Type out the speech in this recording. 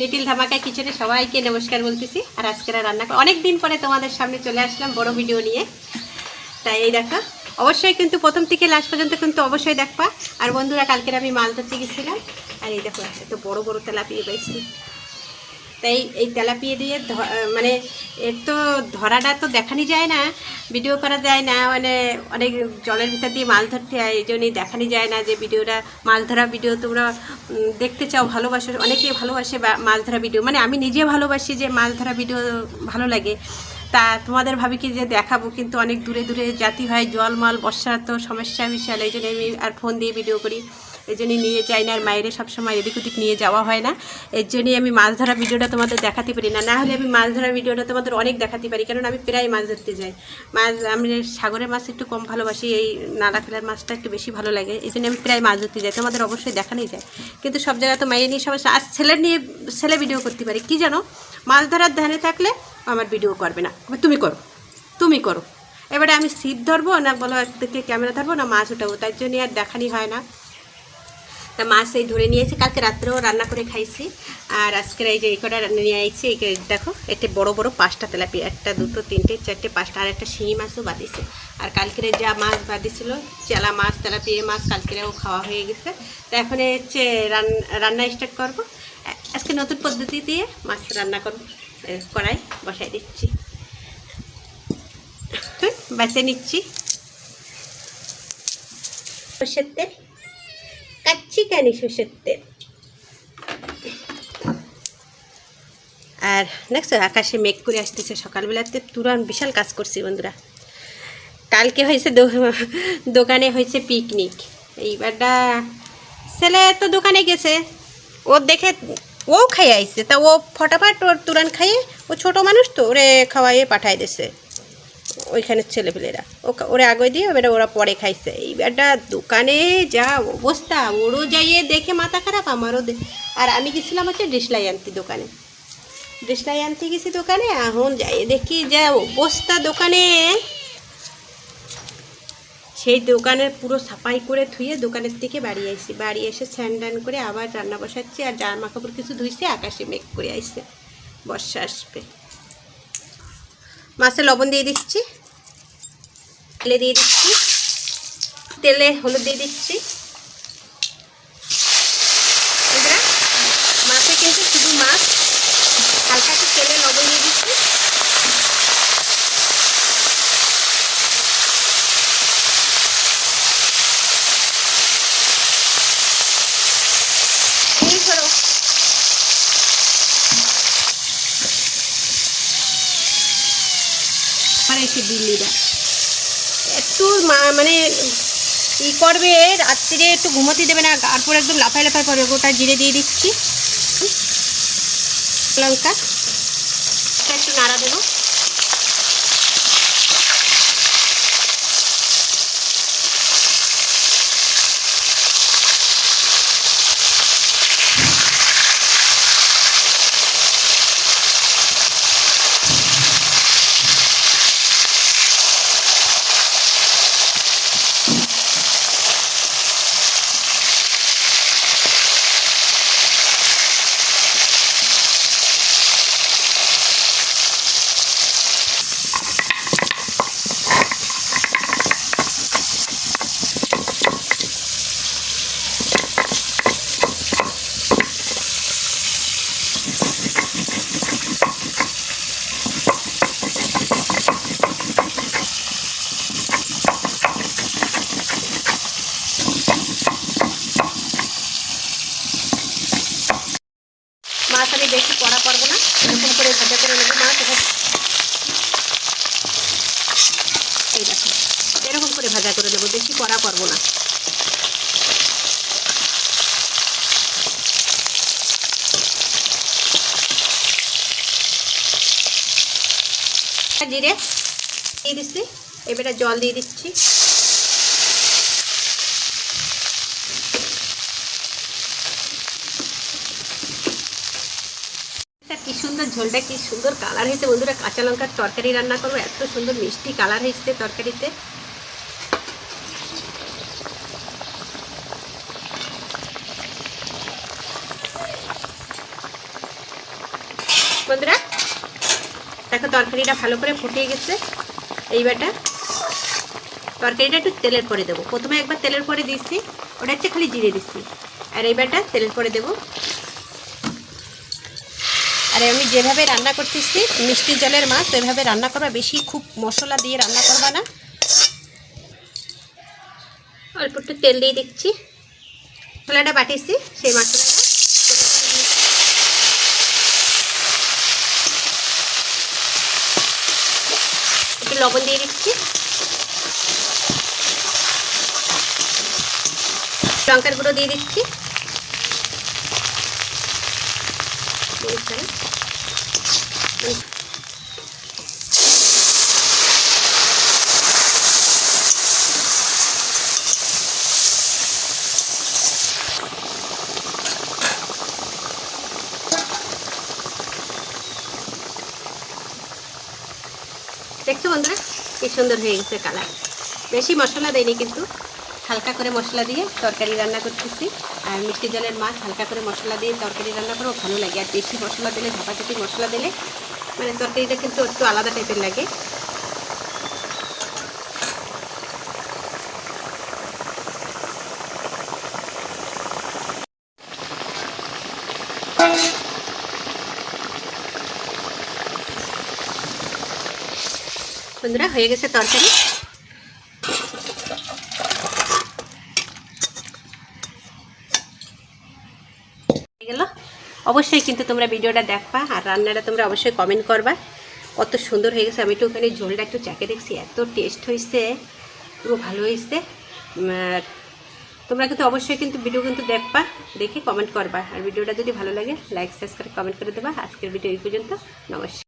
Little ধামাকা কিচেনে সবাইকে নমস্কার বলতেছি। আর আজকের রান্না অনেক দিন পরে তোমাদের সামনে চলে আসলাম বড় ভিডিও নিয়ে। তাই এই দেখো, অবশ্যই কিন্তু প্রথম থেকে লাস্ট পর্যন্ত কিন্তু অবশ্যই দেখবা। আর বন্ধুরা, কালকের আমি মাল ধরতে গেছিলাম। আর এই দেখো, এত বড় বড় তেলাপিয়ে পাইছি তাই এই তেলাপিয়ে দিয়ে মানে এর তো ধরাটা তো দেখানি যায় না ভিডিও করা যায় না মানে অনেক জলের ভিতর দিয়ে মাছ ধরতে হয়, এই জন্যই দেখানি যায় না যে ভিডিওটা, মাছ ধরা ভিডিও তোমরা দেখতে চাও, ভালোবাসো, অনেকেই ভালোবাসে মাছ ধরা ভিডিও মানে আমি নিজে ভালোবাসি যে মাছ ধরা ভিডিও ভালো লাগে। তা তোমাদের ভাবি কি যে দেখাবো, কিন্তু অনেক দূরে দূরে জাতি হয় জল মাল বর্ষার তো সমস্যা বিশাল, এই জন্য আমি আর ফোন দিয়ে ভিডিও করি। এই জন্যই নিয়ে যাই না, আর মায়েরে সবসময় এদিক ওদিক নিয়ে যাওয়া হয় না। এর জন্যই আমি মাছ ধরা ভিডিওটা তোমাদের দেখাতে পারি না। না হলে আমি মাছ ধরা ভিডিওটা তোমাদের অনেক দেখাতে পারি, কারণ আমি প্রায় মাছ ধরতে যাই। মাছ আমি সাগরের মাছ একটু কম ভালোবাসি, এই নালা ফেলার মাছটা একটু বেশি ভালো লাগে, এই জন্য আমি প্রায় মাছ ধরতে যাই। তোমাদের অবশ্যই দেখানোই যায়। কিন্তু সব জায়গায় তো মাইয়ে নিয়ে সমস্যা আর ছেলে নিয়ে, ছেলে ভিডিও করতে পারি। কি জানো? মাছ ধরার ধ্যানে থাকলে আমার ভিডিও করবে না। তুমি করো। তুমি করো। এবারে আমি সিট ধরবো না বলো ক্যামেরা ধরবো না মাছ উঠাবো, তার জন্য আর দেখানি হয় না। তা মাছ এই ধরে নিয়েছি, কালকে রাত্রেও রান্না করে খাইছি। আর আজকের এই যে এই কটা নিয়ে আইছি, এই দেখো এতে বড় বড় পাঁচটা তেলাপি, একটা, দুটো, তিনটে, চারটে, পাঁচটা, আর একটা শিঙি মাছও বাঁধিছে। আর কালকের যা মাছ বাঁধিছিল, চেলা মাছ তেলাপিয়া মাছ, কালকেরেও খাওয়া হয়ে গেছে। তো এখন হচ্ছে রান- রান্না স্টার্ট করব। আজকে নতুন পদ্ধতি দিয়ে মাছ রান্না করব কড়াই বসাই দিচ্ছি। বেছে নিচ্ছি। সর্ষের তেল। কাচ্চি কানি সর্ষের তেল। আর দেখছ আকাশে মেঘ করে আসতেছে সকালবেলাতে। তুরান বিশাল কাজ করছি বন্ধুরা। কালকে হয়েছে দোকানে হয়েছে পিকনিক এইবারটা ছেলে তো দোকানে গেছে। ও দেখে ও খাই আইছে। তা ও ফটাফট ওর তুরান খাইয়ে ও ছোট মানুষ তো, ওরে খাওয়াইয়ে পাঠাই দিছে। ওইখানের ছেলেপেলেরা। ও ওরা আগে দিয়ে এবারে ওরা পরে খাইছে। এইবারটা দোকানে যা অবস্থা, ওরও যাইয়ে দেখে মাথা খারাপ, আমারও আর আমি গেছিলাম হচ্ছে ডিসলাই আনতে দোকানে। ডিসলাই আনতে গেছি দোকানে, এখন যাই দেখি যা অবস্থা দোকানে। সেই দোকানের পুরো সাফাই করে ধুয়ে দোকানের থেকে বাড়ি আইছি। বাড়ি এসে স্যান্ডান করে আবার রান্না বসাচ্ছি, আর জামা কাপড় কিছু ধুইছে, আকাশে মেঘ করে আইছে। বর্ষা আসবে। মাছে লবণ দিয়ে দিচ্ছি। তেলে দিয়ে দিচ্ছি। তেলে হলুদ দিয়ে দিচ্ছি বন্ধুরা, মাছে কিন্তু শুধু মাছ হালকা একটু তেলে লবণ দিয়ে দিচ্ছি এই করো আর এসে দিল্লিরা একটু মানে ই করবে, রাত্রিরে একটু ঘুমোতে দেবে না, তারপর একদম লাফায় লাফাই করবে ওটা জিরে দিয়ে দিচ্ছি। লঙ্কা। একটু নাড়া দেবো। বেশি কড়া করব না। এরকম করে ভাজা করে নেব মাছ এই দেখো, এরকম করে ভাজা করে নেব, বেশি কড়া করব না। জিরে দিয়ে দিচ্ছি, এবারে জল দিয়ে দিচ্ছি। সুন্দর ঝোলটা কি সুন্দর কালার হয়েছে বন্ধুরা? কাঁচা লঙ্কার তরকারি রান্না করব। এত সুন্দর মিষ্টি কালার হয়েছে তরকারিতে। বন্ধুরা, দেখো তরকারিটা ভালো করে ফুটিয়ে গেছে। এইবারটা তরকারিটা একটু তেলের পরে দেবো। প্রথমে একবার তেলের পরে দিচ্ছি ওটা হচ্ছে খালি জিরে দিচ্ছি। আর এইবারটা তেলের পরে দেবো। আর আমি যেভাবে রান্না করতেছি, মিষ্টি জলের মাছ, ওইভাবে রান্না করবা, বেশি খুব মশলা দিয়ে রান্না করবা না। অল্প একটু তেল দিয়ে দিচ্ছি। মশলাটা বাটিছি সেই মশলাটা। একটু লবণ দিয়ে দিচ্ছি। লঙ্কার গুঁড়ো দিয়ে দিচ্ছি। ছাড়া। দেখছ বন্ধুরা কি সুন্দর হয়ে গেছে কালার বেশি মশলা দেয়নি কিন্তু হালকা করে মশলা দিয়ে তরকারি রান্না করতেছি। আর মিষ্টি জলের মাছ হালকা করে মশলা দিয়ে তরকারি রান্না করেও ভালো লাগে। আর বেশি মশলা দিলে, ঝাপাঝাপি মশলা দিলে মানে তরকারিটা কিন্তু একটু আলাদা টাইপের লাগে। বন্ধুরা, হয়ে গেছে তরকারি। গেল। অবশ্যই কিন্তু তোমরা ভিডিওটা দেখবা আর রান্নাটা তোমরা অবশ্যই কমেন্ট করবা। কত সুন্দর হয়ে গেছে। আমি একটু ওখানে ঝোলটা একটু চাকে দেখছি। এত টেস্ট হয়েছে পুরো ভালো হয়েছে তোমরা কিন্তু অবশ্যই কিন্তু ভিডিও কিন্তু দেখবা, দেখে কমেন্ট করবা। আর ভিডিওটা যদি ভালো লাগে লাইক সাবস্ক্রাইব কমেন্ট করে দেবা। আজকের ভিডিও এই পর্যন্ত। নমস্কার।